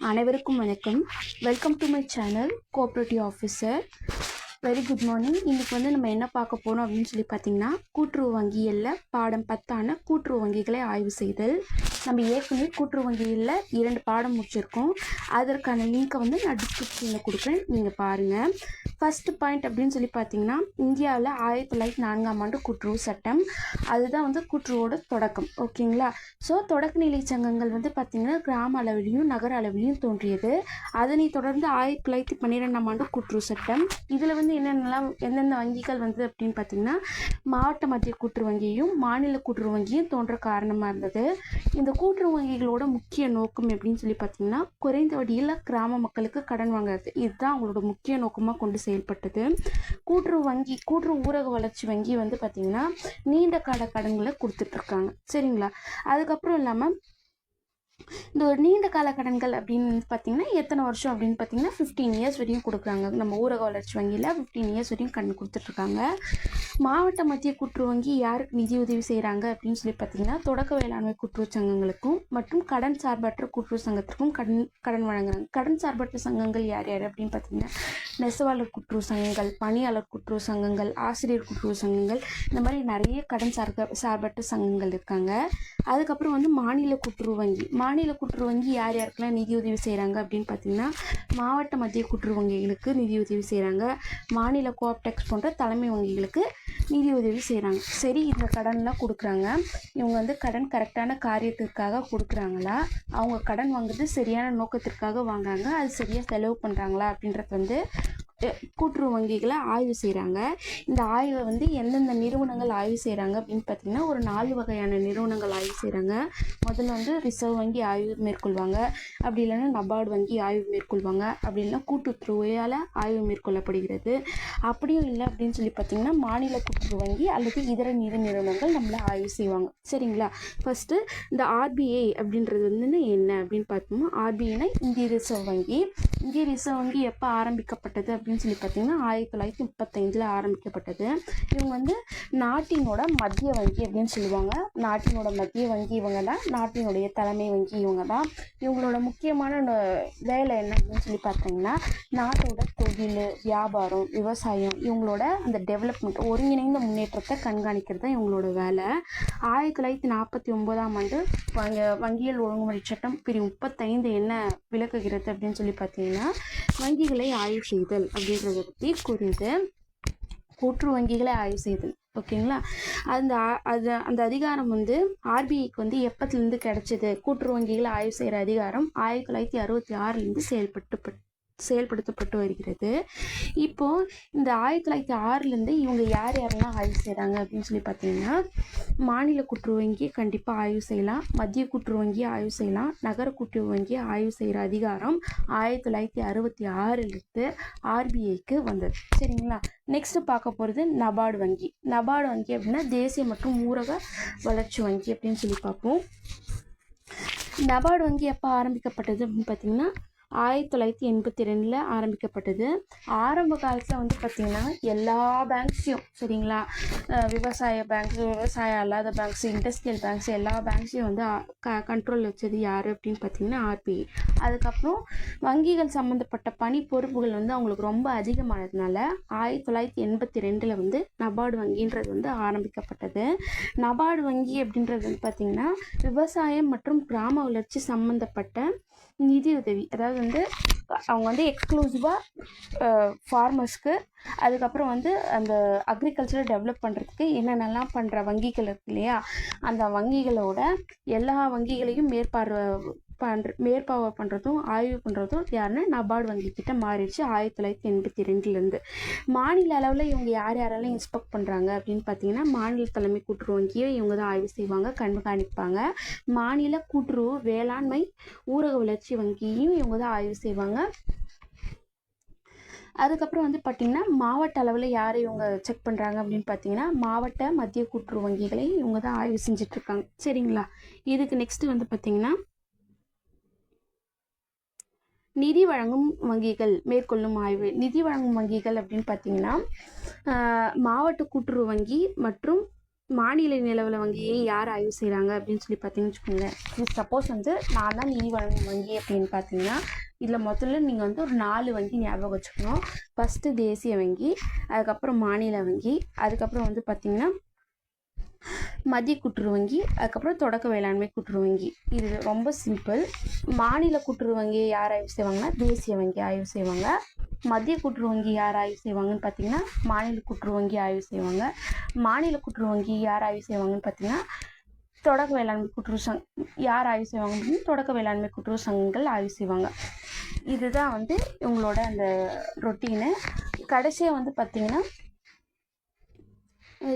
அனைவருக்கும் வணக்கம். Welcome to my channel cooperative officer very good morning இன்றைக்கி வந்து நம்ம என்ன பார்க்க போகிறோம் அப்படின்னு சொல்லி பார்த்தீங்கன்னா கூட்டுறவு வங்கிகளில் பாடம் பத்தான கூட்டுறவு வங்கிகளை ஆய்வு செய்தல். நம்ம ஏற்கனவே கூட்டுறவு வங்கியில் இரண்டு பாடம் முடிச்சிருக்கோம். அதற்கான லிங்க்கை வந்து நான் டிஸ்கிரிப்ஷனில் கொடுக்குறேன். நீங்கள் பாருங்கள் ஃபஸ்ட்டு பாயிண்ட் அப்படின்னு சொல்லி பார்த்தீங்கன்னா இந்தியாவில் ஆயிரத்தி தொள்ளாயிரத்தி நான்காம் ஆண்டு கூட்டுறவு சட்டம். அதுதான் வந்து கூட்டுறவோட தொடக்கம். ஓகேங்களா? ஸோ தொடக்கநிலை சங்கங்கள் வந்து பார்த்திங்கன்னா கிராம அளவிலையும் நகர அளவிலையும் தோன்றியது. அதனை தொடர்ந்து ஆயிரத்தி தொள்ளாயிரத்தி பன்னிரெண்டாம் ஆண்டு கூட்டுறவு சட்டம். இதில் வந்து என்னென்னலாம் எந்தெந்த வங்கிகள் வந்து அப்படின்னு பார்த்திங்கன்னா மாவட்ட மத்திய கூட்டுறவு வங்கியும் மாநில கூட்டுறவு வங்கியும் தோன்ற காரணமாக இருந்தது. இந்த கூட்டுறவு வங்கிகளோட முக்கிய நோக்கம் எப்படின்னு சொல்லி பார்த்தீங்கன்னா குறைந்த வட்டியில் கிராம மக்களுக்கு கடன் வாங்குறது. இதுதான் அவங்களோட முக்கிய நோக்கமாக கொண்டு செயல்பட்டது. கூட்டுறவு வங்கி கூட்டுறவு ஊரக வளர்ச்சி வங்கி வந்து பார்த்திங்கன்னா நீண்ட கால கடன்களை கொடுத்துட்ருக்காங்க சரிங்களா? அதுக்கப்புறம் இல்லாமல் இந்த ஒரு நீண்ட கால கடன்கள் அப்படின்னு பார்த்தீங்கன்னா எத்தனை வருஷம் அப்படின்னு பார்த்தீங்கன்னா ஃபிஃப்டீன் இயர்ஸ் வரையும் கொடுக்குறாங்க. நம்ம ஊரக வளர்ச்சி வங்கியில் ஃபிஃப்டீன் இயர்ஸ் வரையும் கடன் கொடுத்துட்ருக்காங்க. மாவட்ட மத்திய கூட்டுறவு வங்கி யாருக்கு நிதி உதவி செய்கிறாங்க அப்படின்னு சொல்லி பார்த்தீங்கன்னா தொடக்க வேளாண்மை கூட்டுறவு சங்கங்களுக்கும் மற்றும் கடன் சார்பற்ற கூட்டுறவு சங்கத்திற்கும் கடன் கடன் வழங்குறாங்க. கடன் சார்பற்ற சங்கங்கள் யார் யார் அப்படின்னு பார்த்தீங்கன்னா நெசவாளர் கூட்டுறவு சங்கங்கள் பணியாளர் கூட்டுறவு சங்கங்கள் ஆசிரியர் கூட்டுறவு சங்கங்கள் இந்த மாதிரி நிறைய கடன் சார்க சார்பற்ற சங்கங்கள் இருக்காங்க. அதுக்கப்புறம் வந்து மாநில கூட்டுறவு வங்கி மாநில கூட்டுறவு வங்கி யார் யாருக்கெல்லாம் நிதி உதவி செய்கிறாங்க அப்படின்னு பார்த்தீங்கன்னா மாவட்ட மத்திய கூட்டுறவு வங்கிகளுக்கு நிதி உதவி செய்கிறாங்க மாநில கோஆப்டெக்ஸ் போன்ற தலைமை வங்கிகளுக்கு நிதி உதவி செய்கிறாங்க சரி இந்த கடன்லாம் கொடுக்குறாங்க. இவங்க வந்து கடன் கரெக்டான காரியத்திற்காக கொடுக்குறாங்களா? அவங்க கடன் வாங்குறது சரியான நோக்கத்திற்காக வாங்குறாங்க. அது சரியாக செலவு பண்ணுறாங்களா அப்படின்றது வந்து கூட்டுறவு வங்கிகளை ஆய்வு செய்கிறாங்க இந்த ஆய்வை வந்து எந்தெந்த நிறுவனங்கள் ஆய்வு செய்கிறாங்க அப்படின்னு பார்த்தீங்கன்னா ஒரு நாலு வகையான நிறுவனங்கள் ஆய்வு செய்கிறாங்க முதல்ல வந்து ரிசர்வ் வங்கி ஆய்வு மேற்கொள்வாங்க. அப்படி இல்லைன்னா நபார்டு வங்கி ஆய்வு மேற்கொள்வாங்க. அப்படி இல்லைன்னா கூட்டுறவுயால் ஆய்வு மேற்கொள்ளப்படுகிறது. அப்படியும் இல்லை அப்படின்னு சொல்லி பார்த்தீங்கன்னா மாநில கூட்டுறவு வங்கி அல்லது இதர நிதி நிறுவனங்கள் நம்மளை ஆய்வு செய்வாங்க. சரிங்களா? ஃபஸ்ட்டு இந்த ஆர்பிஐ அப்படின்றது வந்து என்ன அப்படின்னு பார்த்தோம்னா ஆர்பிஐனா இந்திய ரிசர்வ் வங்கி. இந்திய ரிசர்வ் வங்கி எப்போ ஆரம்பிக்கப்பட்டது அப்படின்னு சொல்லி பார்த்தீங்கன்னா ஆயிரத்தி தொள்ளாயிரத்தி முப்பத்தைந்தில் ஆரம்பிக்கப்பட்டது. இவங்க வந்து நாட்டினோட மத்திய வங்கி அப்படின்னு சொல்லுவாங்க. நாட்டினோட மத்திய வங்கி இவங்க தான். நாட்டினுடைய தலைமை வங்கி இவங்க தான். இவங்களோட முக்கியமான வேலை என்ன அப்படின்னு சொல்லி பார்த்தீங்கன்னா நாட்டோட தொழில் வியாபாரம் விவசாயம் இவங்களோட அந்த டெவலப்மெண்ட் ஒருங்கிணைந்த முன்னேற்றத்தை கண்காணிக்கிறது தான் இவங்களோட வேலை. ஆயிரத்தி தொள்ளாயிரத்தி நாற்பத்தி ஒன்பதாம் ஆண்டு வங்கியல் ஒழுங்குமுறை சட்டம் பிரி முப்பத்தைந்து என்ன விளக்குகிறது அப்படின்னு சொல்லி பார்த்தீங்கன்னா வங்கிகளை ஆய்வு செய்தல் அப்படின்றத பற்றி குறித்து கூற்று வங்கிகளை ஆய்வு செய்தல். ஓகேங்களா அந்த அது அந்த அதிகாரம் வந்து ஆர்பிஐக்கு வந்து எப்பத்துலேருந்து கிடைச்சது? கூட்டுறவு வங்கிகளை ஆய்வு செய்கிற அதிகாரம் ஆயிரத்தி தொள்ளாயிரத்தி அறுபத்தி ஆறுலேருந்து செயல்பட்டு செயல்படுத்தப்பட்டு வருகிறது. இப்போ இந்த ஆயிரத்தி தொள்ளாயிரத்தி ஆறுலேருந்து இவங்க யார் யாரெல்லாம் ஆய்வு செய்கிறாங்க அப்படின்னு சொல்லி பார்த்தீங்கன்னா மாநில கூட்டுறவு வங்கி கண்டிப்பாக ஆய்வு செய்யலாம். மத்திய கூட்டுறவு வங்கி ஆய்வு செய்யலாம். நகர கூட்டுறவு வங்கி ஆய்வு செய்கிற அதிகாரம் ஆயிரத்தி தொள்ளாயிரத்தி அறுபத்தி ஆறிலிருந்து ஆர்பிஐக்கு வந்தது. சரிங்களா? நெக்ஸ்ட்டு பார்க்க போகிறது நபார்டு வங்கி. நபார்டு வங்கி அப்படின்னா தேசிய மற்றும் ஊரக வளர்ச்சி வங்கி அப்படின்னு சொல்லி பார்ப்போம். நபார்டு வங்கி எப்போ ஆரம்பிக்கப்பட்டது அப்படின்னு பார்த்தீங்கன்னா ஆயிரத்தி தொள்ளாயிரத்தி எண்பத்தி ரெண்டில் ஆரம்பிக்கப்பட்டது. ஆரம்ப காலத்தில் வந்து பார்த்திங்கன்னா எல்லா பேங்க்ஸையும் சரிங்களா? விவசாய பேங்க்ஸ் விவசாயம் அல்லாத பேங்க்ஸ் இண்டஸ்ட்ரியல் பேங்க்ஸ் எல்லா பேங்க்ஸையும் வந்து க கண்ட்ரோல் வச்சது யார் அப்படின்னு பார்த்தீங்கன்னா ஆர்பிஐ அதுக்கப்புறம் வங்கிகள் சம்மந்தப்பட்ட பணி பொறுப்புகள் வந்து அவங்களுக்கு ரொம்ப அதிகமானதுனால ஆயிரத்தி தொள்ளாயிரத்தி எண்பத்தி ரெண்டில் வந்து நபார்டு வங்கின்றது வந்து ஆரம்பிக்கப்பட்டது. நபார்டு வங்கி அப்படின்றது வந்து பார்த்திங்கன்னா விவசாயம் மற்றும் கிராம வளர்ச்சி சம்மந்தப்பட்ட நிதி உதவி. அதாவது வந்து அவங்க வந்து எக்ஸ்க்ளூசிவாக ஃபார்மர்ஸ்க்கு அதுக்கப்புறம் வந்து அந்த அக்ரிகல்ச்சரை டெவலப் பண்ணுறதுக்கு என்னென்னலாம் பண்ணுற வங்கிகள் இருக்கு இல்லையா? அந்த வங்கிகளோட எல்லா வங்கிகளையும் மேற்பார்வை பண்ற மேற்பார்வை பண்ணுறதும் ஆய்வு பண்ணுறதும் யாருன்னா நபார்டு வங்கி கிட்ட மாறிடுச்சு ஆயிரத்தி தொள்ளாயிரத்தி எண்பத்தி ரெண்டுலேருந்து. மாநில அளவில் இவங்க யார் யாரெல்லாம் இன்ஸ்பெக்ட் பண்ணுறாங்க அப்படின்னு பார்த்தீங்கன்னா மாநில தலைமை கூட்டுறவு வங்கியை இவங்க தான் ஆய்வு செய்வாங்க கண்காணிப்பாங்க மாநில கூட்டுறவு வேளாண்மை ஊரக வளர்ச்சி வங்கியையும் இவங்க தான் ஆய்வு செய்வாங்க. அதுக்கப்புறம் வந்து பார்த்திங்கன்னா மாவட்ட அளவில் யார் இவங்க செக் பண்ணுறாங்க அப்படின்னு பார்த்தீங்கன்னா மாவட்ட மத்திய கூட்டுறவு வங்கிகளை இவங்க தான் ஆய்வு செஞ்சிட்ருக்காங்க சரிங்களா? இதுக்கு நெக்ஸ்ட்டு வந்து பார்த்திங்கன்னா நிதி வழங்கும் வங்கிகள் மேற்கொள்ளும் ஆய்வு நிதி வழங்கும் வங்கிகள் அப்படின்னு பார்த்தீங்கன்னா மாவட்ட கூட்டுறவு வங்கி மற்றும் மாநில நிலவில் வங்கியை யார் ஆய்வு செய்கிறாங்க அப்படின்னு சொல்லி பார்த்தீங்கன்னு வச்சுக்கோங்களேன். சப்போஸ் வந்து நான் தான் நிதி வழங்கும் வங்கி அப்படின்னு பார்த்தீங்கன்னா இதில் முதல்ல நீங்கள் வந்து ஒரு நாலு வங்கி ஞாபகம் வச்சுக்கணும். ஃபஸ்ட்டு தேசிய வங்கி அதுக்கப்புறம் மாநில வங்கி அதுக்கப்புறம் வந்து பார்த்திங்கன்னா மதிய கூட்டுறவு வங்கி அதுக்கப்புறம் தொடக்க வேளாண்மை கூட்டுறவு வங்கி இது ரொம்ப சிம்பிள் மாநில கூட்டுறவு வங்கி யார் ஆய்வு செய்வாங்கன்னா தேசிய வங்கி ஆய்வு செய்வாங்க. மத்திய கூட்டுறவு வங்கி யார் ஆய்வு செய்வாங்கன்னு பார்த்தீங்கன்னா மாநில கூட்டுறவு வங்கி ஆய்வு செய்வாங்க. மாநில கூட்டுறவு வங்கி யார் ஆய்வு செய்வாங்கன்னு பார்த்தீங்கன்னா தொடக்க வேளாண்மை கூட்டுறவு சங் யார் ஆய்வு செய்வாங்க அப்படின்னு தொடக்க வேளாண்மை கூட்டுறவு சங்கங்கள் ஆய்வு செய்வாங்க. இதுதான் வந்து இவங்களோட அந்த ரொட்டீனு. கடைசியாக வந்து பார்த்தீங்கன்னா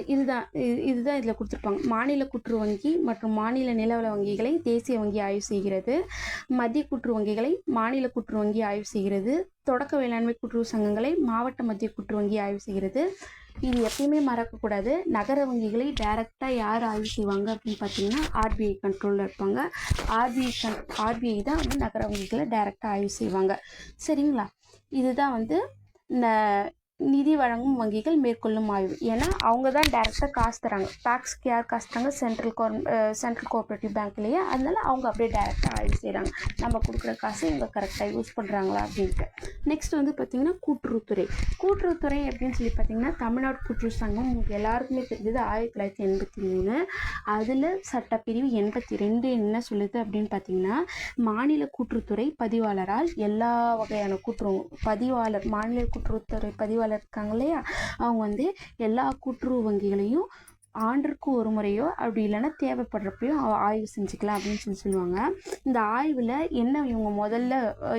இதுதான் இது- இதுதான் இதில் கொடுத்துருப்பாங்க. மாநில குற்று வங்கி மற்றும் மாநில நிலவல வங்கிகளை தேசிய வங்கி ஆய்வு செய்கிறது. மத்திய குற்று வங்கிகளை மாநில குற்று வங்கி ஆய்வு செய்கிறது. தொடக்க வேளாண்மை கூட்டுறவு சங்கங்களை மாவட்ட மத்திய குற்று வங்கி ஆய்வு செய்கிறது. இது எப்பயுமே மறக்கக்கூடாது. நகர வங்கிகளை டைரெக்டாக யார் ஆய்வு செய்வாங்க அப்படின்னு பார்த்தீங்கன்னா ஆர்பிஐ கண்ட்ரோலில் இருப்பாங்க. ஆர்பிஐ கண் ஆர்பிஐ தான் வந்து நகர வங்கிகளை டைரெக்டாக ஆய்வு செய்வாங்க. சரிங்களா? இதுதான் வந்து ந- நிதி வழங்கும் வங்கிகள் மேற்கொள்ளும் ஆய்வு. ஏன்னா அவங்க தான் டேரெக்டாக காசு தராங்க டாக்ஸ்க்கு யார் காசு தராங்க சென்ட்ரல் கவர் சென்ட்ரல் கோஆப்ரேட்டிவ் பேங்க்லேயே அதனால அவங்க அப்படியே டேரெக்டாக ஆய்வு செய்கிறாங்க நம்ம கொடுக்குற காசு இவங்க கரெக்டாக யூஸ் பண்ணுறாங்களா அப்படின்ட்டு. நெக்ஸ்ட் வந்து பார்த்திங்கன்னா கூட்டுறவுத்துறை. கூட்டுறவுத்துறை அப்படின்னு சொல்லி பார்த்தீங்கன்னா தமிழ்நாடு கூட்டுறவு சங்கம் உங்களுக்கு எல்லாருக்குமே தெரிஞ்சது ஆயிரத்தி தொள்ளாயிரத்தி எண்பத்தி மூணு. அதில் சட்டப்பிரிவு எண்பத்தி ரெண்டு என்ன சொல்லுது அப்படின்னு பார்த்தீங்கன்னா மாநில கூட்டுறவுத்துறை பதிவாளரால் எல்லா வகையான கூட்டுறவு பதிவாளர் மாநில கூட்டுறவுத்துறை பதிவாளர் இருக்காங்க இல்லையா? அவங்க வந்து எல்லா கூட்டுறவு வங்கிகளையும் ஆண்டிற்கு ஒரு முறையோ அப்படி இல்லைன்னா தேவைப்படுறப்பையும் ஆய்வு செஞ்சுக்கலாம் அப்படின்னு சொல்லி சொல்லுவாங்க. இந்த ஆய்வில் என்ன இவங்க முதல்ல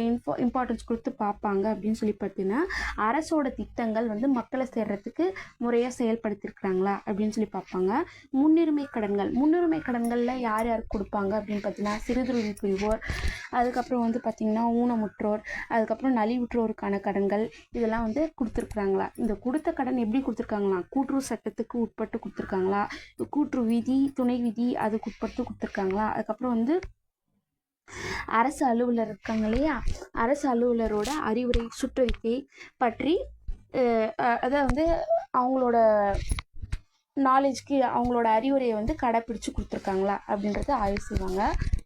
இன்ஃபோ இம்பார்ட்டன்ஸ் கொடுத்து பார்ப்பாங்க அப்படின்னு சொல்லி பார்த்தீங்கன்னா அரசோட திட்டங்கள் வந்து மக்களை சேர்றதுக்கு முறையாக செயல்படுத்தியிருக்கிறாங்களா அப்படின்னு சொல்லி பார்ப்பாங்க. முன்னுரிமை கடன்கள் முன்னுரிமை கடன்களில் யார் யாருக்கு கொடுப்பாங்க அப்படின்னு பார்த்தீங்கன்னா சிறுதொழில் புரிவோர் அதுக்கப்புறம் வந்து பார்த்திங்கன்னா ஊனமுற்றோர் அதுக்கப்புறம் நலிவுற்றோருக்கான கடன்கள் இதெல்லாம் வந்து கொடுத்துருக்குறாங்களா? இந்த கொடுத்த கடன் எப்படி கொடுத்துருக்காங்களா கூட்டுறவு சட்டத்துக்கு உட்பட்டு கொடுத்துருக்காங்க. கொடுத்துருக்காங்களா? கூற்று விதி துணை விதி அதுக்கு உட்பட்டு கொடுத்துருக்காங்களா? அதுக்கப்புறம் வந்து அரசு அலுவலர் இருக்காங்க இல்லையா? அரசு அலுவலரோட அறிவுரை சுற்றறிக்கை பற்றி அஹ், அதாவது வந்து அவங்களோட நாலேஜ்க்கு அவங்களோட அறிவுரையை வந்து கடைப்பிடிச்சு கொடுத்துருக்காங்களா? அப்படின்றத ஆய்வு செய்வாங்க.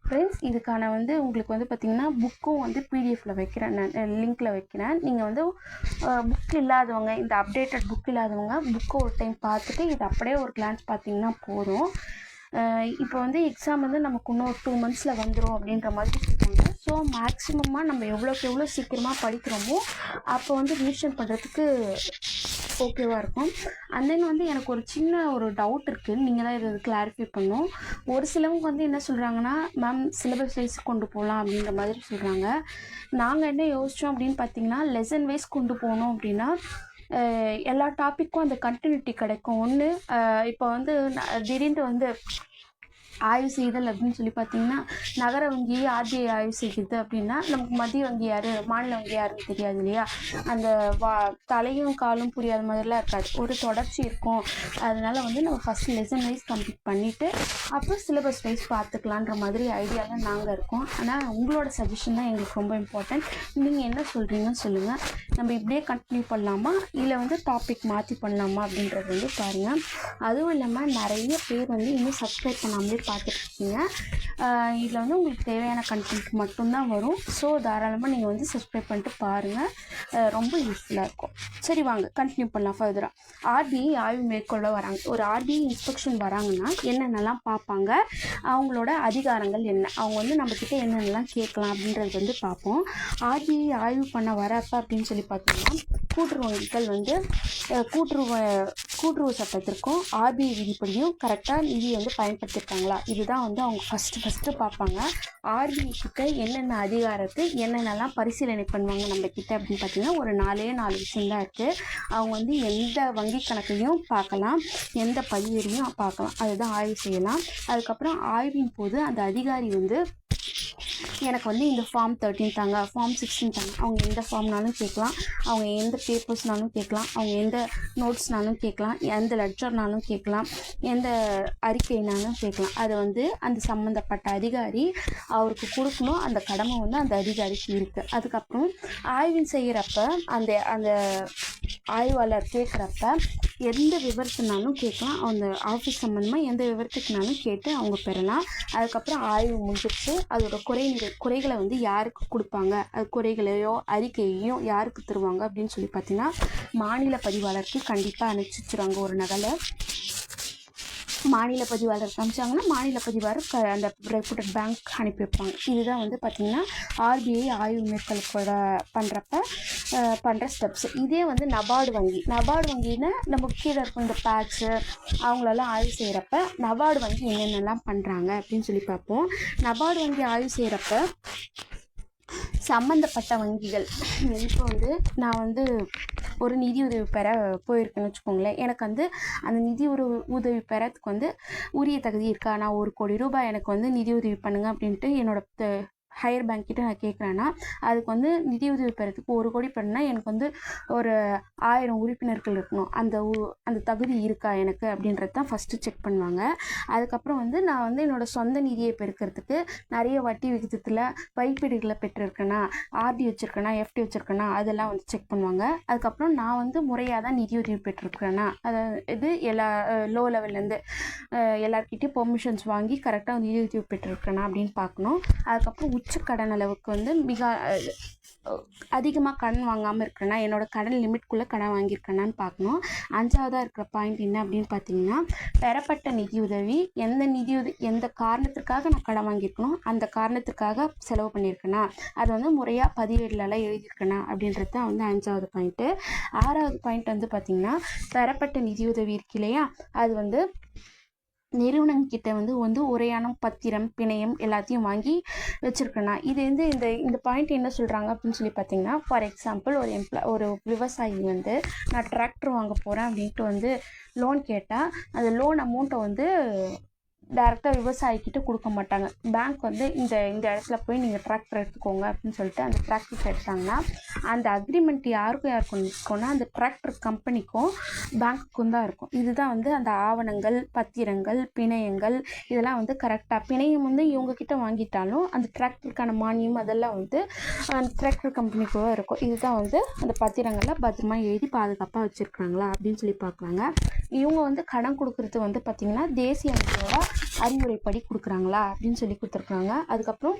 ஃப்ரெண்ட்ஸ் இதுக்கான வந்து உங்களுக்கு வந்து பார்த்திங்கன்னா புக்கும் வந்து பிடிஎஃப்பில் வைக்கிறேன். நான் லிங்க்கில் வைக்கிறேன். நீங்கள் வந்து புக் இல்லாதவங்க இந்த அப்டேட்டட் புக் இல்லாதவங்க புக்கை ஒரு டைம் பார்த்துட்டு இது அப்படியே ஒரு கிளான்ஸ் பார்த்தீங்கன்னா போதும். இப்போ வந்து எக்ஸாம் வந்து நமக்கு இன்னும் ஒரு டூ மந்த்ஸில் வந்துடும் அப்படின்ற மாதிரி சொல்லுவாங்க ஸோ மேக்ஸிமமாக நம்ம எவ்வளோக்கு எவ்வளோ சீக்கிரமாக படிக்கிறோமோ அப்போ வந்து ரிவிஷன் பண்ணுறதுக்கு ஓகேவாக இருக்கும். அண்ட் தென் வந்து எனக்கு ஒரு சின்ன ஒரு டவுட் இருக்குது நீங்கள் தான் இதை கிளாரிஃபை பண்ணும். ஒரு சிலவங்க வந்து என்ன சொல்கிறாங்கன்னா மேம் சிலபஸ் வைஸ் கொண்டு போகலாம் அப்படின்ற மாதிரி சொல்கிறாங்க நாங்கள் என்ன யோசித்தோம் அப்படின்னு பார்த்தீங்கன்னா லெசன் வைஸ் கொண்டு போனோம் அப்படின்னா எல்லா டாப்பிக்கும் அந்த கண்டினியூட்டி கிடைக்கும். ஒன்று இப்போ வந்து திடீர்னு வந்து ஆய்வு செய்தல் அப்படின்னு சொல்லி பார்த்தீங்கன்னா நகர வங்கி ஆர்பிஐ ஆய்வு செய்கிறது அப்படின்னா நமக்கு மத்திய வங்கி யார் மாநில வங்கி யாருன்னு தெரியாது இல்லையா? அந்த வா தலையும் காலும் புரியாத மாதிரிலாம் இருக்காது. ஒரு தொடர்ச்சி இருக்கும். அதனால வந்து நம்ம ஃபஸ்ட் லெசன் வைஸ் கம்ப்ளீட் பண்ணிவிட்டு அப்புறம் சிலபஸ் வைஸ் பார்த்துக்கலான்ற மாதிரி ஐடியாவில் நாங்கள் இருக்கோம். ஆனால் உங்களோட சஜஷன் தான் எங்களுக்கு ரொம்ப இம்பார்ட்டன்ட் நீங்கள் என்ன சொல்கிறீங்கன்னு சொல்லுங்கள் நம்ம இப்படியே கண்டினியூ பண்ணலாமா? இல்லை வந்து டாபிக் மாற்றி பண்ணலாமா அப்படின்றது வந்து பாருங்கள் அதுவும் இல்லாமல் நிறைய பேர் வந்து இன்னும் சப்ஸ்கிரைப் பண்ணாமலே பார்த்துட்ருக்கீங்க. இதில் வந்து உங்களுக்கு தேவையான கண்டென்ட் மட்டும்தான் வரும். ஸோ தாராளமாக நீங்கள் வந்து சப்ஸ்கிரைப் பண்ணிட்டு பாருங்கள் ரொம்ப யூஸ்ஃபுல்லாக இருக்கும். சரி வாங்க கண்டினியூ பண்ணலாம் ஃபர்தராக ஆர்பிஐ ஆய்வு மேற்கொள்ள வராங்க. ஒரு ஆர்பிஐ இன்ஸ்பெக்ஷன் வராங்கன்னா என்னென்னலாம் பார்ப்பாங்க? அவங்களோட அதிகாரங்கள் என்ன? அவங்க வந்து நம்மக்கிட்ட என்னென்னலாம் கேட்கலாம் அப்படின்றது வந்து பார்ப்போம். ஆர்பிஐ ஆய்வு பண்ண வரப்ப அப்படின்னு சொல்லி பார்த்தோம்னா கூட்டுறவு வங்கிகள் வந்து கூட்டுறவு கூட்டுறவு சட்டத்திற்கும் ஆர்பிஐ விதிப்படியும் கரெக்டாக நிதி வந்து பயன்படுத்தியிருக்காங்களா இதுதான் வந்து அவங்க ஃபஸ்ட்டு ஃபஸ்ட்டு பார்ப்பாங்க. ஆர்பிஐ கிட்ட என்னென்ன அதிகாரத்து என்னென்னலாம் பரிசீலனை பண்ணுவாங்க நம்ம கிட்ட அப்படின்னு பார்த்தீங்கன்னா ஒரு நாலே நாலு விஷயம் தான் இருக்குது அவங்க வந்து எந்த வங்கி கணக்கையும் பார்க்கலாம் எந்த பயிரையும் பார்க்கலாம். அதுதான் ஆய்வு செய்யலாம். அதுக்கப்புறம் ஆய்வின் போது அந்த அதிகாரி வந்து எனக்கு வந்து இந்த ஃபார்ம் தேர்ட்டின் தாங்க. ஃபார்ம் சிக்ஸ்டீன் தாங்க. அவங்க எந்த ஃபார்ம்னாலும் கேட்கலாம். அவங்க எந்த பேப்பர்ஸ்னாலும் கேட்கலாம். அவங்க எந்த நோட்ஸ்னாலும் கேட்கலாம். எந்த லெக்சர்னாலும் கேட்கலாம். எந்த அறிக்கைனாலும் கேட்கலாம். அதை வந்து அந்த சம்மந்தப்பட்ட அதிகாரி அவருக்கு கொடுக்கணும். அந்த கடமை வந்து அந்த அதிகாரிக்கு இருக்குது அதுக்கப்புறம் ஆய்வு செய்கிறப்ப அந்த அந்த ஆய்வாளர் கேட்குறப்ப எந்த விவரத்தினாலும் கேட்கலாம். அந்த ஆஃபீஸ் சம்மந்தமாக எந்த விவரத்துக்குனாலும் கேட்டு அவங்க பெறலாம். அதுக்கப்புறம் ஆய்வு முடிஞ்சிடுச்சு அதோட குறை நிறை குறைகளை வந்து யாருக்கு கொடுப்பாங்க? அது குறைகளையோ அறிக்கையையும் யாருக்கு தருவாங்க அப்படின்னு சொல்லி பார்த்தீங்கன்னா மாநில பதிவாளருக்கு கண்டிப்பாக அனுப்பிச்சி ஒரு நகலை. மாநில பதிவாளர் காமிச்சாங்கன்னா மாநில பதிவாளர் க அந்த ரெப்யூட்டட் பேங்க் அனுப்பி வைப்பாங்க. இதுதான் வந்து பார்த்திங்கன்னா ஆர்பிஐ ஆய்வு மேற்கொள்ள பண்ணுறப்ப பண்ணுற ஸ்டெப்ஸ் இதே வந்து நபார்டு வங்கி. நபார்டு வங்கின்னா நம்ம கீழே இருக்கும் இந்த பேட்ச்சு அவங்களெல்லாம் ஆய்வு செய்கிறப்ப நபார்டு வங்கி என்னென்னலாம் பண்ணுறாங்க அப்படின்னு சொல்லி பார்ப்போம் நபார்டு வங்கி ஆய்வு செய்கிறப்ப சம்மந்தப்பட்ட வங்கிகள். இப்போ வந்து நான் வந்து ஒரு நிதி உதவி பெற போயிருக்கேன்னு வச்சுக்கோங்களேன். எனக்கு வந்து அந்த நிதி ஒரு உதவி பெறத்துக்கு வந்து உரிய தகுதி இருக்கா? நான் ஒரு கோடி ரூபாய் எனக்கு வந்து நிதி உதவி பண்ணுங்கள் அப்படின்ட்டு என்னோட த- ஹையர் பேங்க் கிட்ட நான் கேட்குறேன்னா அதுக்கு வந்து நிதியுதவி பெறத்துக்கு ஒரு கோடி பண்ணால் எனக்கு வந்து ஒரு ஆயிரம் உறுப்பினர்கள் இருக்கணும். அந்த உ- அந்த தகுதி இருக்கா எனக்கு அப்படின்றது தான் ஃபஸ்ட்டு செக் பண்ணுவாங்க. அதுக்கப்புறம் வந்து நான் வந்து என்னோட சொந்த நிதியை பெருக்கிறதுக்கு நிறைய வட்டி விகிதத்தில் வைப்பீடுகளை பெற்றிருக்கேனா ஆர்டி வச்சுருக்கேனா எஃப்டி வச்சுருக்கேனா அதெல்லாம் வந்து செக் பண்ணுவாங்க. அதுக்கப்புறம் நான் வந்து முறையாக தான் நிதியுதவி பெற்றிருக்கிறேனா அதாவது இது எல்லா லோ லெவல்லேருந்து எல்லார்கிட்டையும் பெர்மிஷன்ஸ் வாங்கி கரெக்டாக நிதியுதவி பெற்றிருக்கேனா அப்படின்னு பார்க்கணும். அதுக்கப்புறம் உச்ச கடன் அளவுக்கு வந்து மிக அதிகமாக கடன் வாங்காமல் இருக்கிறேன்னா என்னோட கடன் லிமிட்குள்ளே கடன் வாங்கியிருக்கேனான்னு பார்க்கணும். அஞ்சாவதாக இருக்கிற பாயிண்ட் என்ன அப்படின்னு பார்த்தீங்கன்னா பெறப்பட்ட நிதியுதவி எந்த நிதியுதவி எந்த காரணத்திற்காக நான் கடன் வாங்கியிருக்கணும் அந்த காரணத்திற்காக செலவு பண்ணியிருக்கேனா அது வந்து முறையாக பதிவேடுலலாம் எழுதியிருக்கேனா அப்படின்றது தான் வந்து அஞ்சாவது பாயிண்ட்டு ஆறாவது பாயிண்ட் வந்து பார்த்திங்கன்னா பெறப்பட்ட நிதியுதவி இருக்கு இல்லையா? அது வந்து நிறுவனங்கிட்ட வந்து வந்து உரையானம் பத்திரம் பிணையம் எல்லாத்தையும் வாங்கி வச்சுருக்கேனா? இது வந்து இந்த இந்த பாயிண்ட் என்ன சொல்கிறாங்க அப்படின்னு சொல்லி பார்த்தீங்கன்னா ஃபார் எக்ஸாம்பிள் ஒரு எம்ப்ளா ஒரு விவசாயி வந்து நான் டிராக்டர் வாங்க போகிறேன் அப்படின்ட்டு வந்து லோன் கேட்டால் அந்த லோன் அமௌண்ட்டை வந்து டேரெக்டாக விவசாயிக்கிட்ட கொடுக்க மாட்டாங்க. பேங்க் வந்து இந்த இந்த இடத்துல போய் நீங்கள் டிராக்டர் எடுத்துக்கோங்க அப்படின்னு சொல்லிட்டு அந்த டிராக்டர் எடுத்தாங்கன்னா அந்த அக்ரிமெண்ட் யாருக்கும் யாருக்கும் இருக்கும்னா அந்த டிராக்டர் கம்பெனிக்கும் பேங்க்குக்கும் தான் இருக்கும். இதுதான் வந்து அந்த ஆவணங்கள் பத்திரங்கள் பிணையங்கள் இதெல்லாம் வந்து கரெக்டாக பிணையம் வந்து இவங்க கிட்ட வாங்கிட்டாலும் அந்த டிராக்டருக்கான மானியம் அதெல்லாம் வந்து அந்த டிராக்டர் கம்பெனிக்குள்ளே இருக்கும். இதுதான் வந்து அந்த பத்திரங்களை பத்திரமா எழுதி பாதுகாப்பாக வச்சுருக்காங்களா அப்படின்னு சொல்லி பார்க்குறாங்க இவங்க வந்து கடன் கொடுக்குறது வந்து பார்த்திங்கன்னா தேசிய வங்கியோட அறிவுரைப்படி கொடுக்குறாங்களா அப்படின்னு சொல்லி கொடுத்துருக்காங்க. அதுக்கப்புறம்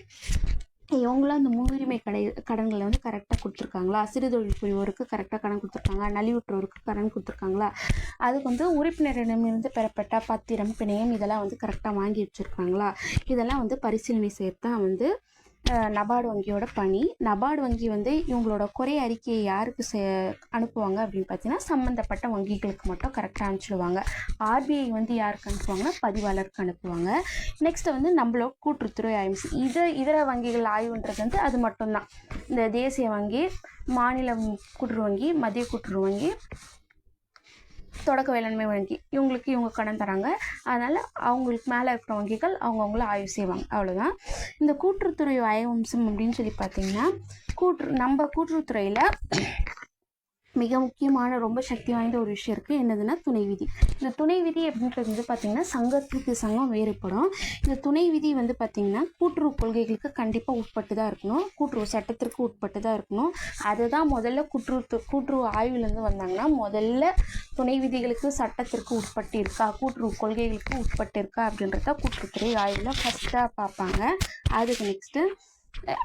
இவங்களும் அந்த முன்னுரிமை கடை கடன்களை வந்து கரெக்டாக கொடுத்துருக்காங்களா? சிறுதொழில் புரிவோருக்கு கரெக்டாக கடன் கொடுத்துருக்காங்க நலிவுற்றோருக்கு கடன் கொடுத்துருக்காங்களா? அதுக்கு வந்து உறுப்பினரிடமிருந்து பெறப்பட்ட பத்திரம் பிணையம் இதெல்லாம் வந்து கரெக்டாக வாங்கி வச்சுருக்காங்களா? இதெல்லாம் வந்து பரிசீலனை செய்யத்தான் வந்து நபார்டு வங்கியோட பணி. நபார்டு வங்கி வந்து இவங்களோட குறை அறிக்கையை யாருக்கு செ அனுப்புவாங்க அப்படின்னு பார்த்தீங்கன்னா சம்மந்தப்பட்ட வங்கிகளுக்கு மட்டும் கரெக்டாக அனுப்பிச்சிடுவாங்க. ஆர்பிஐ வந்து யாருக்கு அனுப்புவாங்கன்னா பதிவாளருக்கு அனுப்புவாங்க. நெக்ஸ்ட் வந்து நம்மளோட கூட்டுறவுத்துறை ஆய்வு இது இதர வங்கிகள் ஆய்வுன்றது வந்து அது மட்டும்தான். இந்த தேசிய வங்கி மாநில கூட்டுறவு வங்கி மத்திய கூட்டுறவு வங்கி தொடக்க வேளாண்மை வங்கி. இவங்களுக்கு இவங்க கடன் தராங்க. அதனால் அவங்களுக்கு மேலே இருக்கிற வங்கிகள் அவங்கவுங்கள ஆய்வு செய்வாங்க. அவ்வளோதான் இந்த கூட்டுறவுத்துறை ஆய்வம்சம் அப்படின்னு சொல்லி பார்த்தீங்கன்னா கூற்று நம்ம கூட்டுறவுத்துறையில் மிக முக்கியமான ரொம்ப சக்தி வாய்ந்த ஒரு விஷயம் இருக்குது என்னதுன்னா துணை விதி. இந்த துணை விதி அப்படின்றது வந்து பார்த்திங்கன்னா சங்கத்துக்கு சங்கம் வேறுபடும். இந்த துணை விதி வந்து பார்த்திங்கன்னா கூட்டுறவு கொள்கைகளுக்கு கண்டிப்பாக உட்பட்டு தான் இருக்கணும். கூட்டுறவு சட்டத்திற்கு உட்பட்டு தான் இருக்கணும். அதுதான் முதல்ல கூட்டுறவு கூட்டுறவு ஆய்வுலேருந்து வந்தாங்கன்னா முதல்ல துணை விதிகளுக்கு சட்டத்திற்கு உட்பட்டு இருக்கா கூட்டுறவு கொள்கைகளுக்கு உட்பட்டு இருக்கா அப்படின்றத கூட்டுறவுத்துறை ஆய்வில் ஃபஸ்ட்டாக பார்ப்பாங்க. அதுக்கு நெக்ஸ்ட்டு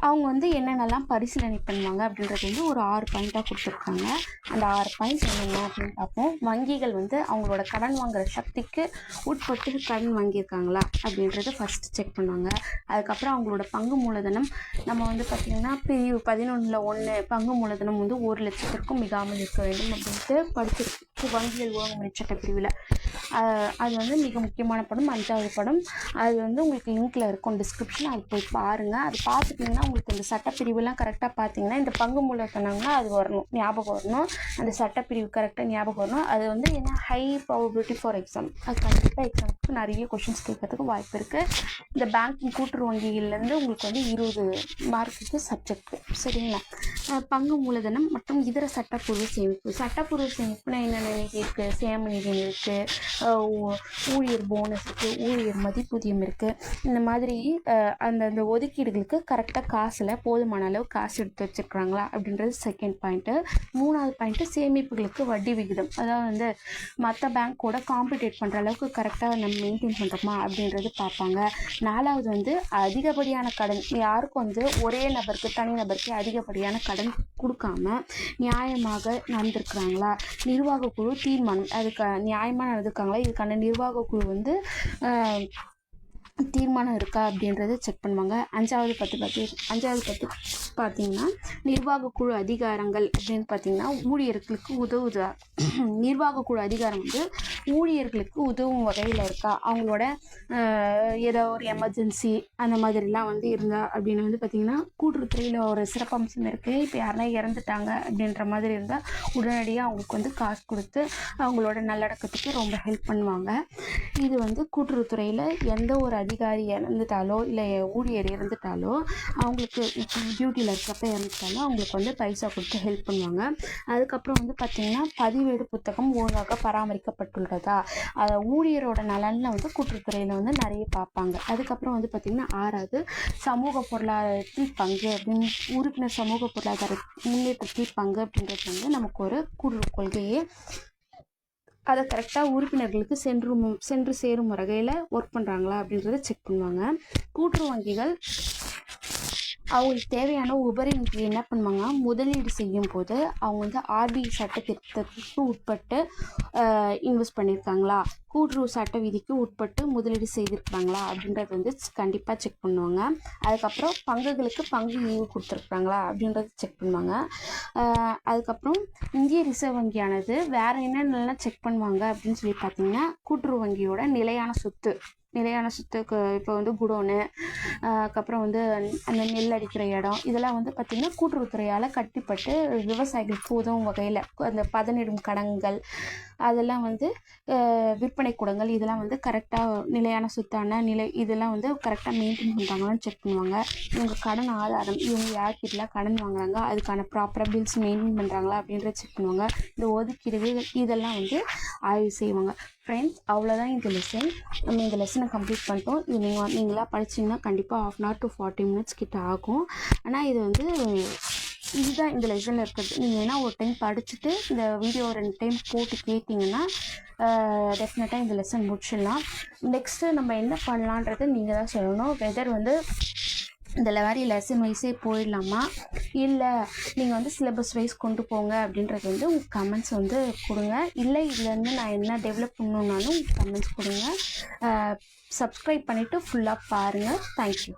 அவங்க வந்து என்னென்னலாம் பரிசீலனை பண்ணுவாங்க அப்படின்றது வந்து ஒரு ஆறு பாயிண்ட்டாக கொடுத்துருக்காங்க. அந்த ஆறு பாயிண்ட் என்னென்ன அப்படின்னு பார்ப்போம். வங்கிகள் வந்து அவங்களோட கடன் வாங்குற சக்திக்கு உட்பட்டு கடன் வாங்கியிருக்காங்களா அப்படின்றத ஃபஸ்ட்டு செக் பண்ணுவாங்க. அதுக்கப்புறம் அவங்களோட பங்கு மூலதனம். நம்ம வந்து பார்த்திங்கன்னா பிரிவு பதினொன்றில் ஒன்று பங்கு மூலதனம் வந்து ஒரு லட்சத்திற்கும் மிகாமல் இருக்க வேண்டும் அப்படின்ட்டு படிச்சிருக்கு வங்கிகள் ஒழுங்குமுறை சட்ட பிரிவில். அது வந்து மிக முக்கியமான படம் அஞ்சாவது படம். அது வந்து உங்களுக்கு லிங்க்கில் இருக்கும் டிஸ்கிரிப்ஷன் அது போய் பாருங்கள் அது பார்த்தீங்கன்னா உங்களுக்கு இந்த சட்டப்பிரிவுலாம் கரெக்டாக பார்த்தீங்கன்னா இந்த பங்கு மூலத்தனம்னா அது வரணும் ஞாபகம் வரணும். அந்த சட்டப்பிரிவு கரெக்டாக ஞாபகம் வரணும். அது வந்து என்ன? ஹை ப்ராபபிலிட்டி ஃபார் எக்ஸாம் அது கண்டிப்பாக எக்ஸாமுக்கு நிறைய கொஷின்ஸ் கேட்கறதுக்கு வாய்ப்பு இருக்குது இந்த பேங்கிங் கூட்டுறவு வங்கியிலேருந்து உங்களுக்கு வந்து இருபது மார்க்குக்கு சப்ஜெக்ட் சரிங்களா? பங்கு மூலதனம் மற்றும் இதர சட்டப்பூர்வ சேமிப்பு. சட்டப்பூர்வ சேமிப்புனா என்னென்ன இருக்குது சேம நிதி இருக்குது ஊழியர் போனஸ் இருக்குது ஊழியர் மதிப்பூதியம் இருக்குது இந்த மாதிரி அந்த அந்தந்த ஒதுக்கீடுகளுக்கு கொடுத்த காசில் போதுமான அளவு காசு எடுத்து வச்சுருக்குறாங்களா அப்படின்றது செகண்ட் பாயிண்ட்டு மூணாவது பாயிண்ட்டு சேமிப்புகளுக்கு வட்டி விகிதம். அதாவது வந்து மற்ற பேங்க்கோட காம்படிட் பண்ணுற அளவுக்கு கரெக்டாக நம்ம மெயின்டைன் பண்ணுறோமா அப்படின்றது பார்ப்பாங்க. நாலாவது வந்து அதிகப்படியான கடன். யாருக்கும் வந்து ஒரே நபருக்கு தனி நபருக்கு அதிகப்படியான கடன் கொடுக்காம நியாயமாக நடந்திருக்கிறாங்களா? நிர்வாக குழு தீர்மானம். அதுக்கு நியாயமாக நடந்திருக்காங்களா? இதுக்கான நிர்வாக குழு வந்து தீர்மானம் இருக்கா அப்படின்றத செக் பண்ணுவாங்க. அஞ்சாவது பத்து பத்து அஞ்சாவது பத்து பார்த்தீங்கன்னா நிர்வாக குழு அதிகாரங்கள் அப்படின்னு பார்த்தீங்கன்னா ஊழியர்களுக்கு உதவுதா? நிர்வாக குழு அதிகாரம் வந்து ஊழியர்களுக்கு உதவும் வகையில் இருக்கா? அவங்களோட ஏதோ ஒரு எமர்ஜென்சி அந்த மாதிரிலாம் வந்து இருந்தா அப்படின்னு வந்து பார்த்தீங்கன்னா கூட்டுறவுத்துறையில் ஒரு சிறப்பம்சம் இருக்குது இப்போ யாருனா இறந்துட்டாங்க அப்படின்ற மாதிரி இருந்தால் உடனடியாக அவங்களுக்கு வந்து காசு கொடுத்து அவங்களோட நல்லடக்கத்துக்கு ரொம்ப ஹெல்ப் பண்ணுவாங்க. இது வந்து கூட்டுறவுத்துறையில் எந்த ஒரு அதிகாரி இறந்துட்டாலோ இல்லை ஊழியர் இறந்துட்டாலோ அவங்களுக்கு டியூட்டியில் இருக்கிறப்ப இறந்துட்டாலோ அவங்களுக்கு வந்து பைசா கொடுத்து ஹெல்ப் பண்ணுவாங்க. அதுக்கப்புறம் வந்து பார்த்திங்கன்னா பதிவேடு புத்தகம் ஒழுங்காக பராமரிக்கப்பட்டுள்ளதா? அதை ஊழியரோட நலனில் வந்து கூட்டுறவுத்துறையில் வந்து நிறைய பார்ப்பாங்க. அதுக்கப்புறம் வந்து பார்த்திங்கன்னா ஆறாவது சமூக பொருளாதாரத்தில் பங்கு அப்படின்னு உறுப்பினர் சமூக பொருளாதார முன்னேற்றத்தில் பங்கு அப்படின்றது வந்து நமக்கு ஒரு கூட்டுறவு கொள்கையே அதை கரெக்டாக உறுப்பினர்களுக்கு சென்று சென்று சேரும் வகையில் ஒர்க் பண்ணுறாங்களா அப்படின்றத செக் பண்ணுவாங்க. கூட்டுறவு வங்கிகள் அவங்களுக்கு தேவையான உபரி நிதி என்ன பண்ணுவாங்க முதலீடு செய்யும் போது அவங்க வந்து ஆர்பிஐ சட்ட திருத்தத்துக்கு உட்பட்டு இன்வெஸ்ட் பண்ணியிருக்காங்களா கூட்டுறவு சட்ட விதிக்கு உட்பட்டு முதலீடு செய்திருக்காங்களா அப்படின்றது வந்து கண்டிப்பாக செக் பண்ணுவாங்க. அதுக்கப்புறம் பங்குகளுக்கு பங்கு ஈவு கொடுத்துருக்குறாங்களா அப்படின்றத செக் பண்ணுவாங்க. அதுக்கப்புறம் இந்திய ரிசர்வ் வங்கியானது வேறு என்னென்னலாம் செக் பண்ணுவாங்க அப்படின்னு சொல்லி பார்த்தீங்கன்னா கூட்டுறவு வங்கியோட நிலையான சொத்து நிலையான சொத்துக்கு இப்போ வந்து குடோனு அதுக்கப்புறம் வந்து அந்த நெல் அடிக்கிற இடம் இதெல்லாம் வந்து பார்த்திங்கன்னா கூட்டுறவுத்துறையால் கட்டிப்பட்டு விவசாயிகளுக்கு உதவும் வகையில் அந்த பதனிடும் கடன்கள் அதெல்லாம் வந்து விற்பனை கூடங்கள் இதெல்லாம் வந்து கரெக்டாக நிலையான சொத்தான நிலை இதெல்லாம் வந்து கரெக்டாக மெயின்டைன் பண்ணுறாங்களான்னு செக் பண்ணுவாங்க. இவங்க கடன் ஆதாரம் இவங்க யார்கிட்டலாம் கடன் வாங்குறாங்க அதுக்கான ப்ராப்பராக பில்ஸ் மெயின்டைன் பண்ணுறாங்களா அப்படின்றத செக் பண்ணுவாங்க. இந்த ஒதுக்கீடு இதெல்லாம் வந்து ஆய்வு செய்வாங்க. ஃப்ரெண்ட்ஸ் அவ்வளோதான் இந்த லெசன் நம்ம இந்த லெசனை கம்ப்ளீட் பண்ணிட்டோம். இது நீங்கள் நீங்களாக படிச்சிங்கன்னா கண்டிப்பாக half an hour to forty minutes கிட்ட ஆகும். ஆனால் இது வந்து இதுதான் இந்த லெசனில் இருக்கிறது. நீங்கள் ஏன்னா ஒரு டைம் படிச்சுட்டு இந்த வீடியோ ரெண்டு டைம் போட்டு கேட்டிங்கன்னா டெஃபினட்டாக இந்த லெசன் முடிச்சிடலாம். நெக்ஸ்ட்டு நம்ம என்ன பண்ணலான்றது நீங்கள் தான் சொல்லணும். வெதர் வந்து இந்த மாதிரி லெசன் வைஸே போயிடலாமா? இல்லை நீங்கள் வந்து சிலபஸ் வைஸ் கொண்டு போங்க அப்படின்றது வந்து உங்கள் கமெண்ட்ஸ் வந்து கொடுங்க. இல்லை இதுலேருந்து நான் என்ன டெவலப் பண்ணணுன்னாலும் கமெண்ட்ஸ் கொடுங்க. சப்ஸ்கிரைப் பண்ணிவிட்டு ஃபுல்லாக பாருங்கள் தேங்க்யூ